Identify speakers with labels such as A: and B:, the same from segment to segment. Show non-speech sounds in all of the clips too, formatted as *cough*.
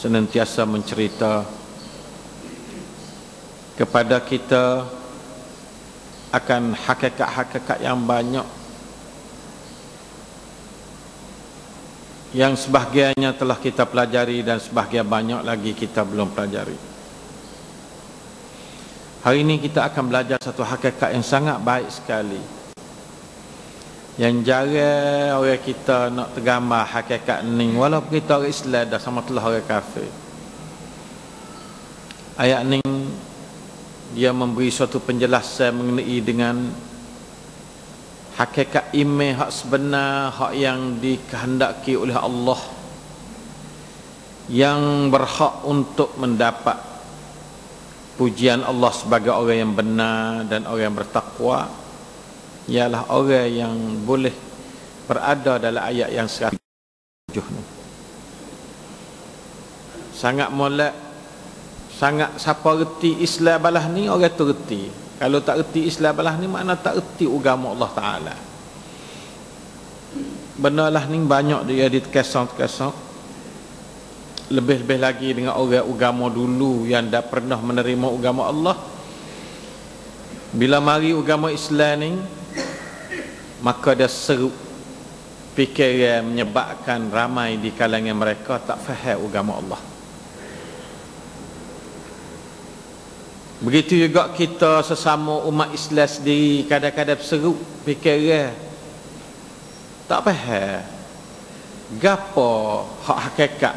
A: senantiasa mencerita kepada kita akan hakikat-hakikat yang banyak yang sebahagiannya telah kita pelajari dan sebahagian banyak lagi kita belum pelajari. Hari ini kita akan belajar satu hakikat yang sangat baik sekali. Yang jarang orang kita nak tergambar hakikat ni walaupun kita orang Islam dah sama telah orang kafir. Ayat ni dia memberi suatu penjelasan mengenai dengan hakikat iman hak sebenar hak yang dikehendaki oleh Allah yang berhak untuk mendapat pujian Allah sebagai orang yang benar dan orang yang bertakwa ialah orang yang boleh berada dalam ayat yang 107 ni sangat molek sangat siapa reti Islam balah ni orang tu reti kalau tak erti Islam belah ni makna tak erti agama Allah Taala. Benalah ni banyak dia dikesong-kesong. Lebih-lebih lagi dengan orang agama dulu yang dah pernah menerima agama Allah. Bila mari agama Islam ni maka dia seru fikir menyebabkan ramai di kalangan mereka tak faham agama Allah. Begitu juga kita sesama umat Islam sendiri kadang-kadang seru fikir tak faham gapo hak hakikat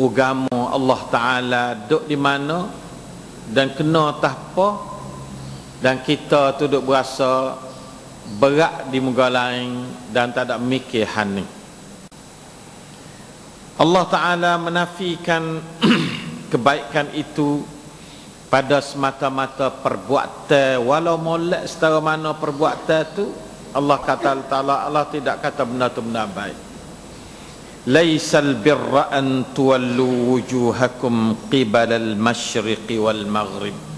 A: agama Allah Taala duk di mana dan kena tah apa dan kita tu duk berasa berat di muka lain dan tak ada mikir hani Allah Taala menafikan *clears throat* kebaikan itu pada semata-mata perbuatan. Walau molek setara mana perbuatan tu Allah kata Ta'ala Allah tidak kata benda tu benda baik. Laisal birra an tuwallu wujuhakum qibala al-mashriqi wal maghrib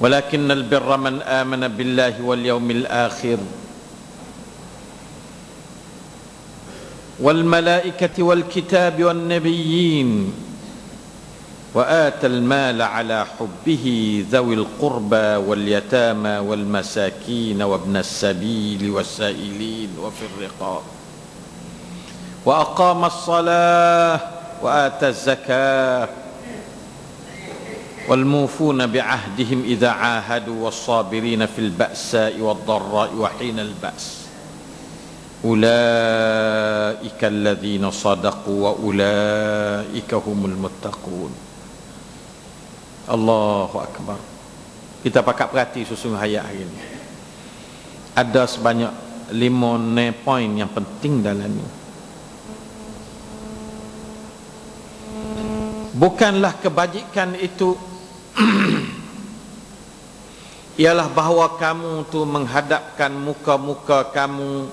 A: ولكن البر من آمن بالله واليوم الآخر. والملائكة والكتاب والنبيين وآتى المال على حبه ذوي القربى واليتامى والمساكين وابن السبيل والسائلين وفي الرقاب. وأقام الصلاة وآتى الزكاة والموفون بعهدهم إذا عاهدوا والصابرين في البأساء والضراء وحين البأس. أولئك الذين صدقوا وأولئك هم المتقون. الله اكبر kita pakak perhati susung hayat hari ini. Ada sebanyak lima ne poin yang penting dalam ini. Bukanlah kebajikan itu *clears throat* ialah bahawa kamu tu menghadapkan muka-muka kamu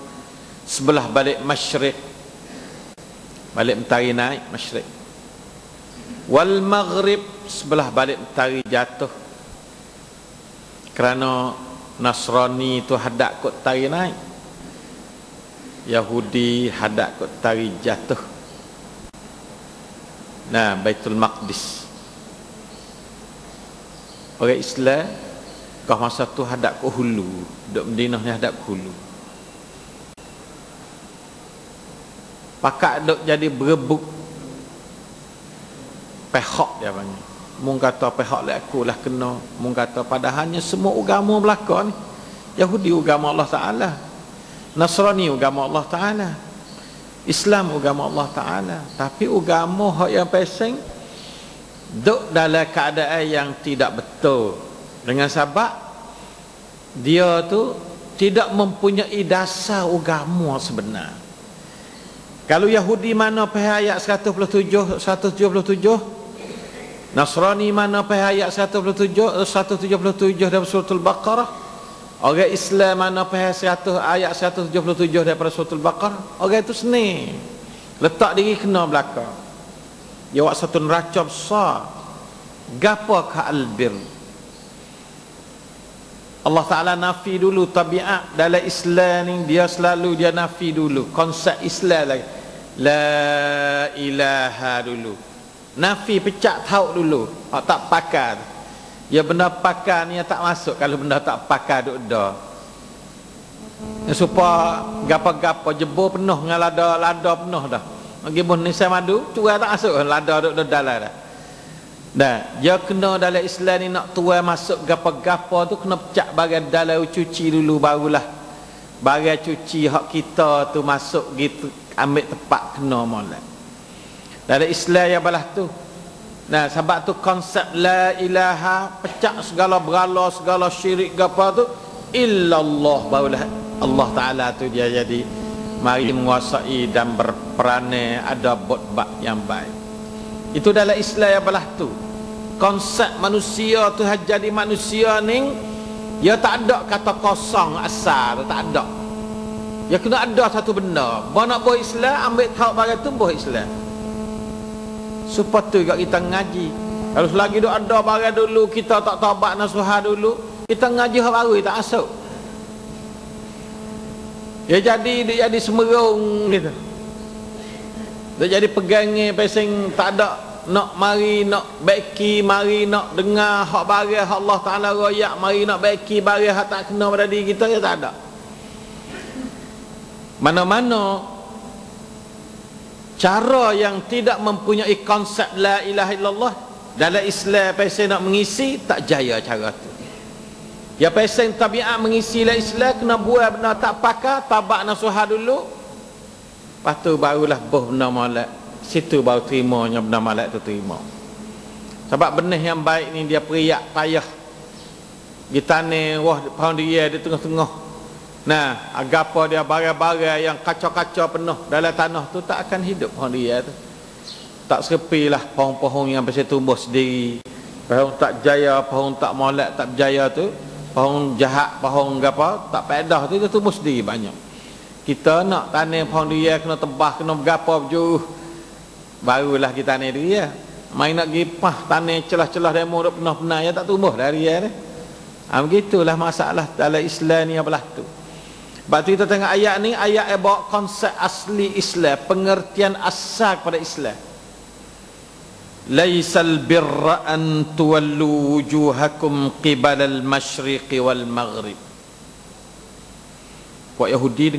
A: sebelah balik masyrik balik mentari naik masyrik wal maghrib sebelah balik tari jatuh. Kerana Nasrani itu hadap kot tari naik. Yahudi hadap kot tari jatuh. Nah Baitul Maqdis orang Islam kau masa tu hadap ke hulu. Duk Madinah ni hadap ke hulu. Pakak duk jadi berebut. Pehak dia panggil. Mung kata pehak lah aku lah kena. Mung kata padahalnya semua agama belaka ni. Yahudi agama Allah Ta'ala. Nasrani agama Allah Ta'ala. Islam agama Allah Ta'ala. Tapi agama hak yang pesing duk dalam keadaan yang tidak betul. Dengan sebab dia tu tidak mempunyai dasar agama sebenar. Kalau Yahudi mana pada ayat 177 177 Nasrani mana apa ayat 177 177 dari surah Al-Baqarah Orang Islam mana apa ayat 177 daripada surah Al-Baqarah Orang itu seni. Letak diri kena belakang Dia buat satu neraca besar. Gapa ke albir? Allah Ta'ala nafi dulu tabiat dalam Islam ni Dia selalu dia nafi dulu. Konsep Islam lagi. La ilaha dulu. Nafi pecah tahu dulu. Hak tak pakar. Ya benda pakar ni tak masuk Kalau benda tak pakar duk dah. Ya, Supaya Gapa-gapa jebur penuh Dengan lada Lada penuh dah Bagi pun nisai madu Cuai tak masuk Lada duk dah dalam dah Dan dia kena dalam Islam ni nak tuai masuk gapa-gapa tu kena pecah bagai dalam cuci dulu barulah. Bagai cuci hak kita tu masuk gitu ambil tempat kena molek. Dalam Islam yang balah tu. Nah, sebab tu konsep la ilaha pecah segala berala segala syirik gapa tu illallah barulah Allah Taala tu dia jadi mari menguasai dan berperan ada buat yang baik. Itu dalam Islam yang belah tu. Konsep manusia tu jadi manusia ni ya tak ada kata kosong asal tak ada. Ya kena ada satu benda. Bawa nak buat Islam ambil tahu bagai tu buat Islam. Supaya tu kita ngaji. Kalau selagi tu ada bagai dulu kita tak tabat nasuhah dulu, kita ngaji hal baru tak masuk. Ya jadi dia jadi semerung gitu. Dia jadi pegangnya pesing tak ada nak mari nak baiki mari nak dengar hak bagi hak Allah Taala royak mari nak baiki bagi hak tak kena pada diri kita ya tak ada. Mana-mana cara yang tidak mempunyai konsep la ilaha illallah dalam Islam pesing nak mengisi tak jaya cara tu. Ya pesing tabiat mengisi la Islam kena buat benda tak pakar tabak nasuhah dulu Lepas tu barulah boh benda malak. Situ baru terimanya benda malak tu terima. Sebab benih yang baik ni dia periak payah. Di tanah wah pohon dia di tengah-tengah. Nah, agapa dia bagai-bagai yang kacau-kacau penuh dalam tanah tu tak akan hidup pohon dia tu. Tak sepilah pohon-pohon yang bisa tumbuh sendiri. Pohon tak jaya, pohon tak molek, tak berjaya tu. Pohon jahat, pohon apa, tak pedah tu dia tumbuh sendiri banyak kita nak tanam pohon dia kena tebah kena berapa berjuh. Barulah kita tanam dia main nak gipah tanam celah-celah demo duk penuh-penuh ya tak tumbuh dari dia ha, begitulah masalah dalam Islam ni apalah tu sebab kita tengok ayat ni ayat yang bawa konsep asli Islam pengertian asal kepada Islam. Laisal birra an tuwallu wujuhakum qibala al-masyriqi wal maghrib. Buat Yahudi